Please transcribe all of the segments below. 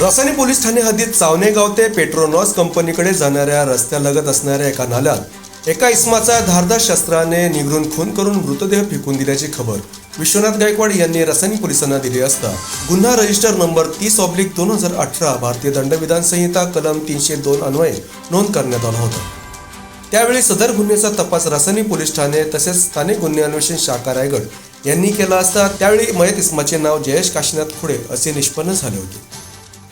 रसानी police Thane हद्दीत चावणेगाव ते पेट्रोनॉस कंपनीकडे जाणाऱ्या रस्त्यालगत असणाऱ्या एका नाल्यात एका इस्माचा धारदार शस्त्राने निगरून खून करून मृतदेह फेकून दिल्याची खबर. विश्वनाथ गायकवाड यांनी रसानी पोलिसांना दिली असता गुन्हा रजिस्टर नंबर तीस ऑब्लिक दोन हजार अठरा भारतीय दंडविधान संहिता कलम तीनशे दोन अन्वये नोंद करण्यात आला होता. त्यावेळी सदर गुन्ह्याचा तपास रसानी पोलीस ठाणे तसेच स्थानिक गुन्हे अन्वेषण शाखा रायगड यांनी केला असता त्यावेळी मयत इस्माचे नाव जयेश काशीनाथ खुडे असे निष्पन्न झाले होते.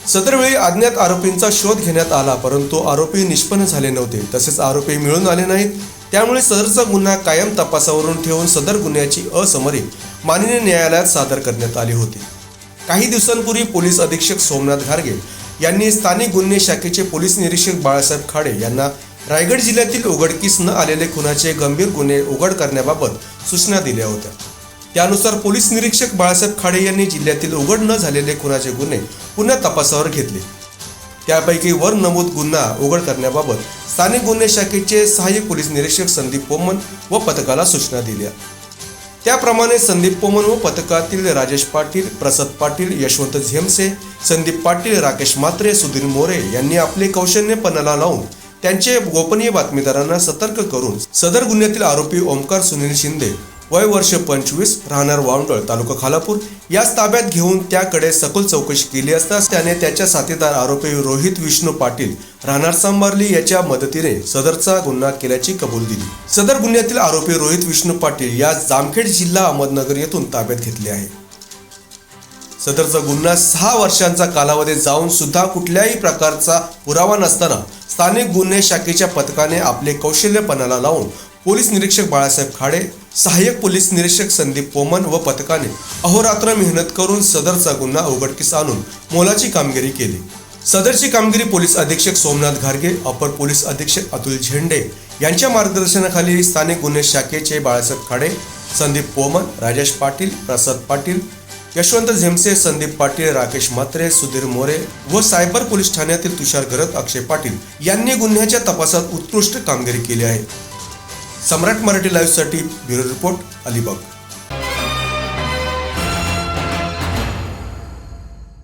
सदरवेळी अज्ञात आरोपींचा शोध घेण्यात आला परंतु आरोपी निष्पन्न झाले नव्हते. तसेच आरोपी मिळून आले नाहीत. त्यामुळे सदरचा गुन्हा कायम तपासावरून ठेवून सदर गुन्ह्याची असमरी माननीय न्यायालयात सादर करण्यात आली होती. काही दिवसांपूर्वी पोलीस अधीक्षक सोमनाथ घारगे यांनी स्थानिक गुन्हे शाखेचे पोलीस निरीक्षक बाळासाहेब खाडे यांना रायगड जिल्ह्यातील उघडकीस न आलेले खुनाचे गंभीर गुन्हे उघड करण्याबाबत सूचना दिल्या होत्या. त्यानुसार पोलीस निरीक्षक बाळासाहेब खाडे यांनी जिल्ह्यातील उघड न झालेले खुनाचे गुन्हे पुन्हा तपासावर घेतले. त्यापैकी वर नमूद गुन्हा उघड करण्याबाबत स्थानिक गुन्हे शाखेचे सहाय्यक पोलीस निरीक्षक संदीप पोमन व पथकाला सूचना दिल्या. त्याप्रमाणे संदीप पोमन व पथकातील राजेश पाटील प्रसाद पाटील यशवंत झेमसे संदीप पाटील राकेश म्हात्रे सुधीर मोरे यांनी आपले कौशल्यपणाला लावून त्यांचे गोपनीय बातमीदारांना सतर्क करून सदर गुन्ह्यातील आरोपी ओमकार सुनील शिंदे वय वर्ष पंचवीस राहणार वावंडळ तालुका खालापूर. याच ताब्यात घेऊन त्याकडे सखोल चौकशी केली असता त्याने त्याच्या साथीदार आरोपी रोहित विष्णू पाटील राहणार सांभारली याच्या मदतीने सदरचा गुन्हा केल्याची कबूल दिली. सदर गुन्ह्यातील आरोपी रोहित विष्णू पाटील या जामखेड जिल्हा अहमदनगर येथून ताब्यात घेतले आहे. सदरचा गुन्हा सहा वर्षांचा कालावधी जाऊन सुद्धा कुठल्याही प्रकारचा पुरावा नसताना स्थानिक गुन्हे शाखेच्या पथकाने आपले कौशल्यपणाला लावून पोलीस निरीक्षक बाळासाहेब खाडे सहाय्यक पोलीस निरीक्षक संदीप पोमन व पथकाने अहोरात्र मेहनत करून सदरचा गुन्हा उघडकीस आणून मोलाची कामगिरी केली. सदरची कामगिरी पोलीस अधीक्षक सोमनाथ घारगे अपर पोलीस अधीक्षक अतुल झेंडे यांच्या मार्गदर्शनाखाली स्थानिक गुन्हे शाखेचे बाळासाहेब खाडे संदीप पोमन राजेश पाटील प्रसाद पाटील यशवंत झेमसे संदीप पाटील राकेश म्हात्रे सुधीर मोरे व सायबर पोलीस ठाण्यातील तुषार गरत अक्षय पाटील यांनी गुन्ह्याच्या तपासात उत्कृष्ट कामगिरी केली आहे. सम्राट मराठी लाईव्हसाठी ब्युरो रिपोर्ट अलिबाग.